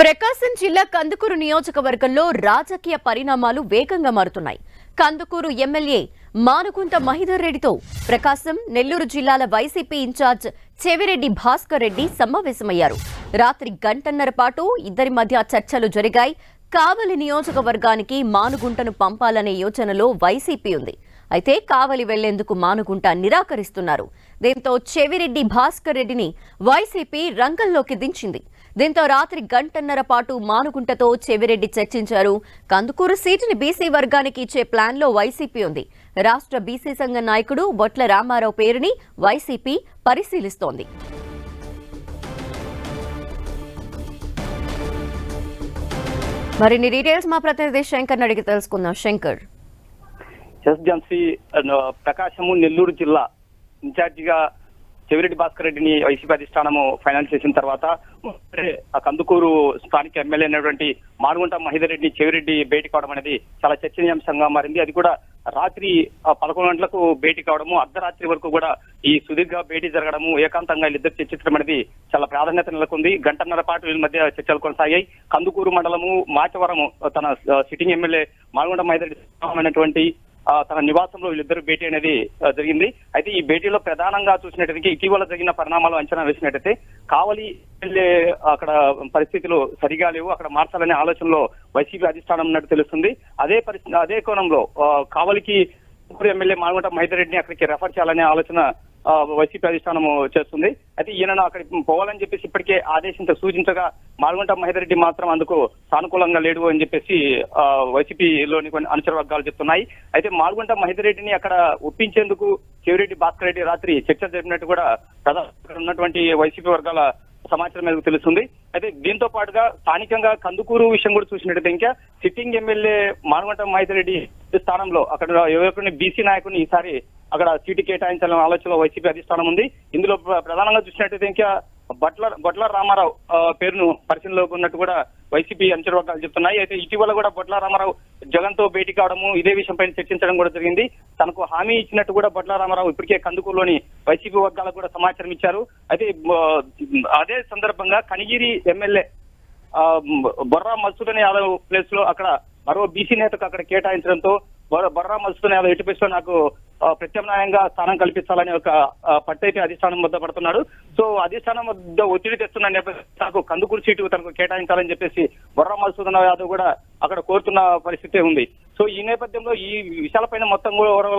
ప్రకాశం జిల్లా కందుకూరు నియోజకవర్గంలో రాజకీయ పరిణామాలు వేగంగా మారుతున్నాయి. కందుకూరు ఎమ్మెల్యే మానుకుంట మహిధర్ రెడ్డితో ప్రకాశం నెల్లూరు జిల్లాల వైసీపీ ఇన్ఛార్జ్ చెవిరెడ్డి భాస్కర్ రెడ్డి సమావేశమయ్యారు. రాత్రి గంటన్నర పాటు ఇద్దరి మధ్య చర్చలు జరిగాయి. కావలి నియోజకవర్గానికి మానుగుంటను పంపాలనే యోచనలో వైసీపీ ఉంది. అయితే కావలి వెళ్ళేందుకు మానుగుంట నిరాకరిస్తున్నారు. దీంతో చెవిరెడ్డి భాస్కర్ రెడ్డిని వైసీపీ రంగంలోకి దించింది. దీంతో రాత్రి గంటన్నర పాటు మానుగుంటతో చెవిరెడ్డి చర్చించారు. కందుకూరు సీటుని బీసీ వర్గానికి ఇచ్చే ప్లాన్లో వైసీపీ ఉంది. రాష్ట్ర బీసీ సంఘ నాయకుడు బొట్ల రామారావు పేరుని వైసీపీ పరిశీలిస్తోంది. మరిన్ని డీటెయిల్స్ మా ప్రతినిధి శంకర్ అడిగి తెలుసుకుందాం. శంకర్. ఎస్ జన్సీ ప్రకాశము నెల్లూరు జిల్లా ఇన్ఛార్జిగా చెవిరెడ్డి భాస్కర్ రెడ్డిని వైసీపీ అధిష్టానము ఫైనాన్స్ చేసిన తర్వాత ఆ కందుకూరు స్థానిక ఎమ్మెల్యే అయినటువంటి మానుగుంట మహిదర్ రెడ్డి చెవిరెడ్డి భేటీ కావడం అనేది చాలా చర్చనీయాంశంగా మారింది. అది కూడా రాత్రి ఆ, పదకొండు గంటలకు భేటీ కావడము అర్ధరాత్రి వరకు కూడా ఈ సుదీర్ఘ భేటీ జరగడము ఏకాంతంగా వీళ్ళిద్దరు చర్చించడం అనేది చాలా ప్రాధాన్యత నెలకొంది. గంటన్నర పాటు వీళ్ళ మధ్య చర్చలు కొనసాగాయి. కందుకూరు మండలము మాచవరము తన సిట్టింగ్ ఎమ్మెల్యే మానుగుంట మహిదరెడ్డి అయినటువంటి తన నివాసంలో వీళ్ళిద్దరు భేటీ అనేది జరిగింది. అయితే ఈ భేటీలో ప్రధానంగా చూసినట్టయితే ఇటీవల జరిగిన పరిణామాలు అంచనా వేసినట్టయితే కావలి వెళ్ళే అక్కడ పరిస్థితులు సరిగా లేవు. అక్కడ మార్చాలనే ఆలోచనలో వైసీపీ అధిష్టానం ఉన్నట్టు తెలుస్తుంది. అదే పరిస్థితి అదే కోణంలో కావలికి ఎమ్మెల్యే మానుగుంట మహేందర్ రెడ్డిని అక్కడికి రెఫర్ చేయాలనే ఆలోచన వైసీపీ అధిష్టానం చేస్తుంది. అయితే ఈయనను అక్కడికి పోవాలని చెప్పేసి ఇప్పటికే ఆదేశించ సూచించగా మాల్గొంట మహేదర్ రెడ్డి మాత్రం అందుకు సానుకూలంగా లేడు అని చెప్పేసి వైసీపీలోని కొన్ని అనుచర వర్గాలు చెప్తున్నాయి. అయితే మాల్గొంట మహేదర్ రెడ్డిని అక్కడ ఒప్పించేందుకు చెవిరెడ్డి భాస్కర్ రెడ్డి రాత్రి చర్చ జరిపినట్టు కూడా ప్రధాన ఉన్నటువంటి వైసీపీ వర్గాల సమాచారం మేరకు తెలుస్తుంది. అయితే దీంతో పాటుగా స్థానికంగా కందుకూరు విషయం కూడా చూసినట్టయితే ఇంకా సిట్టింగ్ ఎమ్మెల్యే మానవంట మహేదర్ రెడ్డి స్థానంలో అక్కడ యువకుని బీసీ నాయకుని ఈసారి అక్కడ సీటు కేటాయించాలనే ఆలోచనలో వైసీపీ అధిష్టానం ఉంది. ఇందులో ప్రధానంగా చూసినట్టయితే ఇంకా బట్ల బొట్ల రామారావు ఆ, పేరును పరిశీలనలోకి ఉన్నట్టు కూడా వైసీపీ అంచనవర్గాలు చెప్తున్నాయి. అయితే ఇటీవల కూడా బొట్ల రామారావు జగన్తో భేటీ కావడము ఇదే విషయంపై చర్చించడం కూడా జరిగింది. తనకు హామీ ఇచ్చినట్టు కూడా బొట్ల రామారావు ఇప్పటికే కందుకూరులోని వైసీపీ వర్గాలకు కూడా సమాచారం ఇచ్చారు. అయితే అదే సందర్భంగా కనిగిరి ఎమ్మెల్యే ఆ, బొర్రా మసూదన్ యాదవ్ ప్లేస్లో అక్కడ మరో బీసీ నేతకు అక్కడ కేటాయించడంతో బొర్ర- బొర్రా మసూదన్ యాదవ్ ఎటు ప్లేస్లో నాకు ప్రత్యామ్నాయంగా స్థానం కల్పించాలని ఒక పట్టైతే అధిష్టానం వద్ద పడుతున్నాడు. సో అధిష్టానం వద్ద ఒత్తిడి తెస్తున్న నేపథ్యంలో తనకు కందుకూరు సీటు తనకు కేటాయించాలని చెప్పేసి బొర్రా మధుసూదన యాదవ్ కూడా అక్కడ కోరుతున్న పరిస్థితి ఉంది. సో ఈ నేపథ్యంలో ఈ విషయాలపైన మొత్తం కూడా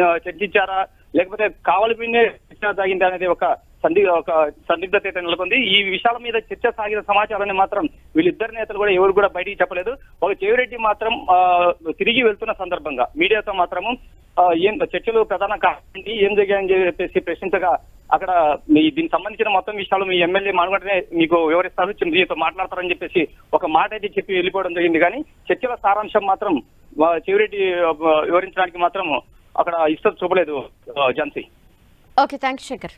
గా చర్చించారా? లేకపోతే కావలిపినే చర్చ సాగింది అనేది ఒక సంది ఒక సందిగ్ధత అయితే నెలకొంది. ఈ విషయాల మీద చర్చ సాగిన సమాచారాన్ని మాత్రం వీళ్ళిద్దరు నేతలు కూడా ఎవరు కూడా బయటికి చెప్పలేదు. ఒక చెవిరెడ్డి మాత్రం తిరిగి వెళ్తున్న సందర్భంగా మీడియాతో మాత్రము ఏం చర్చలు ప్రధాన కారణం ఏం జరిగాయని చెప్పేసి ప్రశ్నించగా అక్కడ మీ దీనికి సంబంధించిన మొత్తం విషయాలు మీ ఎమ్మెల్యే మానగడనే మీకు వివరిస్తారు. మీతో మాట్లాడతారని చెప్పేసి ఒక మాట అయితే చెప్పి వెళ్ళిపోవడం జరిగింది. కానీ చర్చల సారాంశం మాత్రం చివరి వివరించడానికి మాత్రం అక్కడ ఇష్టం చూపలేదు ఆ, ఝాన్సీ. Okay thanks Shankar